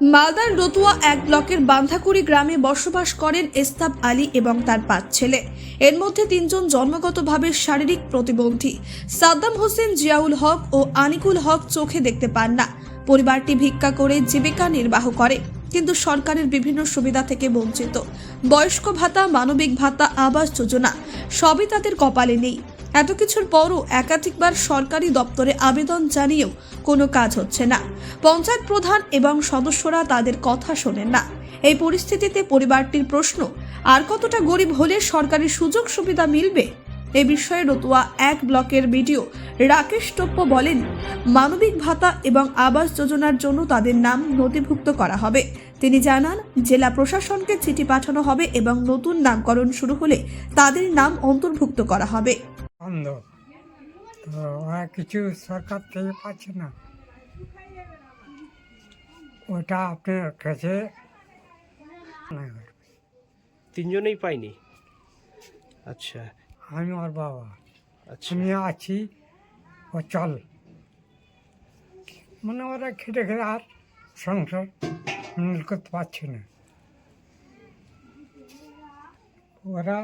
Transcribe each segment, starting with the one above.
মালদার রতুয়া এক ব্লকের বান্ধাকুড়ি গ্রামে বসবাস করেন এস্তাব আলী এবং তার পাঁচ ছেলে। এর মধ্যে তিনজন জন্মগতভাবে শারীরিক প্রতিবন্ধী। সাদ্দাম হোসেন জিয়াউল হক ও আনিকুল হক চোখে দেখতে পান না। পরিবারটি ভিক্ষা করে জীবিকা নির্বাহ করে, কিন্তু সরকারের বিভিন্ন সুবিধা থেকে বঞ্চিত। বয়স্ক ভাতা, মানবিক ভাতা, আবাস যোজনা সবই তাদের কপালে নেই। এত কিছুর পরও একাধিকবার সরকারি দপ্তরে আবেদন জানিয়েও কোনো কাজ হচ্ছে না। পঞ্চায়েত প্রধান এবং সদস্যরা তাদের কথা শোনেন না। এই পরিস্থিতিতে পরিবারটির প্রশ্ন, আর কতটা গরিব হলে সরকারি সুযোগ সুবিধা মিলবে? এ বিষয়ে রতুয়া এক ব্লকের ভিডিও রাকেশ টপ্প বলেন, মানবিক ভাতা এবং আবাস যোজনার জন্য তাদের নাম নথিভুক্ত করা হবে। তিনি জানান, জেলা প্রশাসনকে চিঠি পাঠানো হবে এবং নতুন নামকরণ শুরু হলে তাদের নাম অন্তর্ভুক্ত করা হবে। বন্ধ। তো ওরা কিছু সরকার থেকে পাচ্ছে না। ওটা আপনার কাছে। তিনজনেই পাইনি? আচ্ছা। আমি ওর বাবা। আচ্ছা। আমি আছি। ও চল। মানে ওরা খেটে খেটে আর সংসার মিল করতে পারছে না। ওরা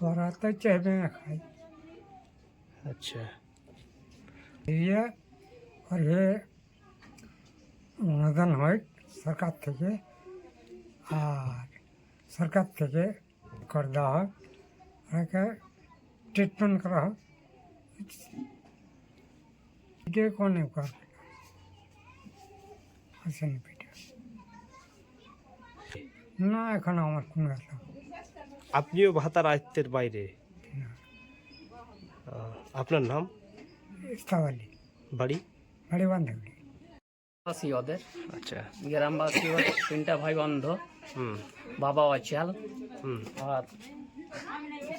ওরা তো চাইবে খায় আচ্ছা দিয়ে ওর হয়ে অনুদান হয় সরকার থেকে আর সরকার থেকে করে দেওয়া হয় ওনাকে ট্রিটমেন্ট করা হয় ভিডিও কোনে করবে আসেনি ভিডিও না এখন আমার কোনো একটা আপনিও ভাতার আয়ত্তের বাইরে না। আহ, আপনার নাম? ইস্তাবালি বাড়ি? বাড়ি বান্ধবী। বাসী ওদের। আচ্ছা। গ্রামবাসী ওদের তিনটা ভাই অন্ধ হুম। বাবা অচাল। হুম। আর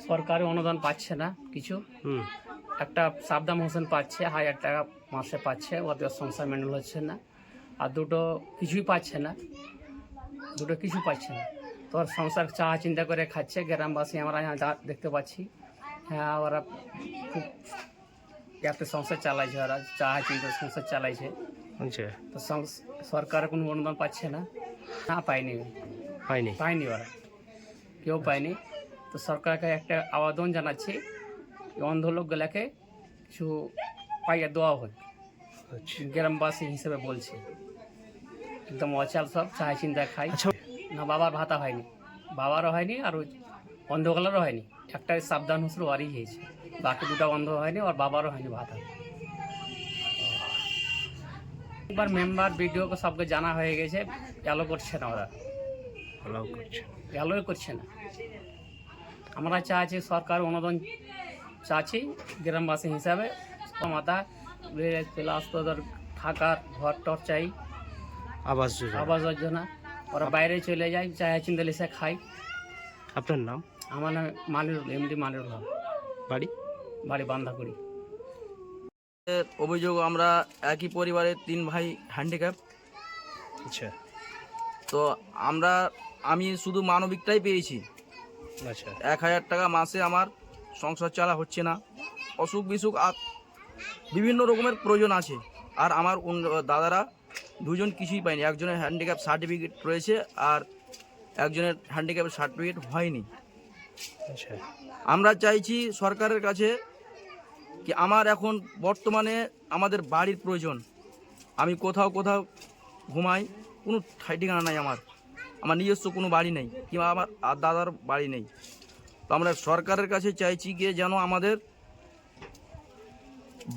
সরকারি অনুদান পাচ্ছে না কিছু। হুম। একটা সাবদাম হোসেন পাচ্ছে হাজার টাকা মাসে পাচ্ছে ওদের সংসার মেন্ডেল হচ্ছে না। আর দুটো কিছুই পাচ্ছে না। দুটো কিছু পাচ্ছে না। তোর সংসার চাহা চিন্তা করে খাচ্ছে গ্রামবাসী আমরা যা দেখতে পাচ্ছি। হ্যাঁ ওরা খুব যাতে সংসার চালাইছে ওরা চাহা চিন্তা সংসার চালাইছে। আচ্ছা। তো সরকার কোনো অনুদান পাচ্ছে না। না পায়নি। পাইনি পায়নি ওরা। কেউ পায়নি। তো সরকারকে একটা আবেদন জানাচ্ছি অন্ধ লোকগুলাকে কিছু পাইয়ে দেওয়া হয় আচ্ছা। গ্রামবাসী হিসেবে বলছি। একদম অচাল সব চাই চিন্তা খাই। আচ্ছা। না বাবার ভাতা হয়নি। বাবারও হয়নি আর ওই অন্ধগুলোরও হয়নি। একটা সাবধান হুসরু ওরই হয়েছে বাকি দুটো অন্ধ হয়নি আর বাবারও হয়নি ভাতা। একবার মেম্বার বিডিওকে সবকে জানা হয়ে গেছে এলো করছে না ওরা। অ্যালাউ করছে না। আমরা চাচ্ছি সরকার অনুদান চাচ্ছি গ্রামবাসী হিসাবে। মাতা প্লাস তোদের থাকার ঘর টর চাই। আবাস যোজনা। আবাস যোজনা। ওরা বাইরে চলে যায় চায় চিন্তালি সে খাই আপনার নাম? আমার নাম মানিরুল এমডি মানিরুল হক। বাড়ি? বাড়ি বান্ধাকুড়ি অভিযোগ আমরা একই পরিবারের তিন ভাই হ্যান্ডিক্যাপ আচ্ছা। তো আমরা আমি শুধু মানবিকটাই পেয়েছি। আচ্ছা। এক হাজার টাকা মাসে আমার সংসার চালা হচ্ছে না। অসুখ বিসুখ আর বিভিন্ন রকমের প্রয়োজন আছে। আর আমার অন্য- দাদারা দুজন কিছুই পায়নি। একজনের হ্যান্ডিক্যাপ সার্টিফিকেট রয়েছে আর একজনের হ্যান্ডিক্যাপের সার্টিফিকেট হয়নি। আমরা চাইছি সরকারের কাছে কি আমার এখন বর্তমানে আমাদের বাড়ির প্রয়োজন। আমি কোথাও কোথাও ঘুমাই, কোনো ঠাই ঠিকানা নাই আমার। আমার নিজস্ব কোনো বাড়ি নেই, কিংবা আমার দাদার বাড়ি নেই। তো আমরা সরকারের কাছে চাইছি গিয়ে যেন আমাদের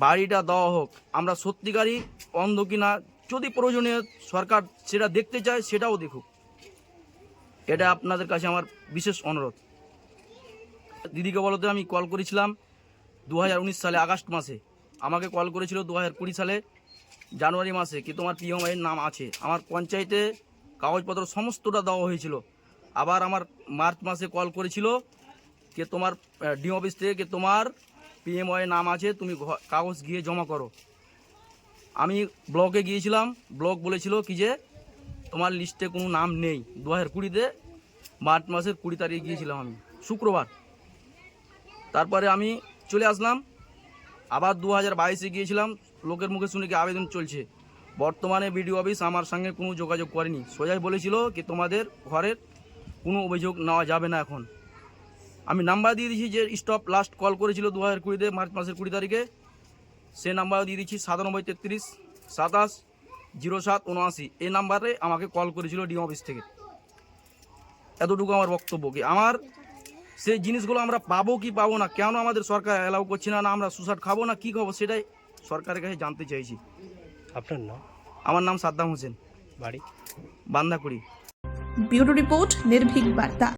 বাড়িটা দেওয়া হোক। আমরা সত্যিকারই অন্ধ কিনা, যদি প্রয়োজনীয় সরকার সেটা দেখতে চায় সেটাও দেখুক। এটা আপনাদের কাছে আমার বিশেষ অনুরোধ। দিদিকে বলতে আমি কল করেছিলাম দু হাজার উনিশ সালে, আগস্ট মাসে। আমাকে কল করেছিল দু হাজার কুড়ি সালে, জানুয়ারি মাসে, কি তোমার পিএমআইয়ের নাম আছে? আমার পঞ্চায়েতে কাগজপত্র সমস্তটা দেওয়া হয়েছিল। আবার আমার মার্চ মাসে কল করেছিল যে তোমার ডি অফিস থেকে কি তোমার পিএমআই নাম আছে, তুমি কাগজ গিয়ে জমা করো। আমি ব্লকে গিয়েছিলাম ব্লক বলেছিল কি যে, তোমার লিস্টে কোনো নাম নেই। দু হাজার কুড়িতে মার্চ মাসের কুড়ি তারিখে গিয়েছিলাম আমি। শুক্রবার। তারপরে আমি চলে আসলাম। আবার দু হাজার বাইশে গিয়েছিলাম। লোকের মুখে শুনে কি আবেদন চলছে? বর্তমানে বিডিও অফিস আমার সঙ্গে কোনো যোগাযোগ করেনি। সোজাই বলেছিল কি তোমাদের ঘরের কোনো অভিযোগ নেওয়া যাবে না এখন। আমি নাম্বার দিয়ে দিয়েছি যে স্টপ লাস্ট কল করেছিল দু হাজার কুড়িতে, মার্চ মাসের কুড়ি তারিখে। সে নাম্বার দিয়ে দিচ্ছি সাতানব্বই তেত্রিশ, সাতাশ, জিরো সাত, উনআশি। এই নাম্বারে আমাকে কল করেছিল ডিএম অফিস থেকে। এতটুকু আমার বক্তব্য কি? আমার সেই জিনিসগুলো আমরা পাবো কি পাবো না কেন আমাদের সরকার অ্যালাউ করছে না না আমরা সুসাট খাব না কি খাব সেটাই সরকারের কাছে জানতে চাইছি। আপনার নাম? আমার নাম সাদ্দাম হোসেন। বাড়ি? বান্দাকুড়ি। ব্যুরো রিপোর্ট নির্ভীক বার্তা।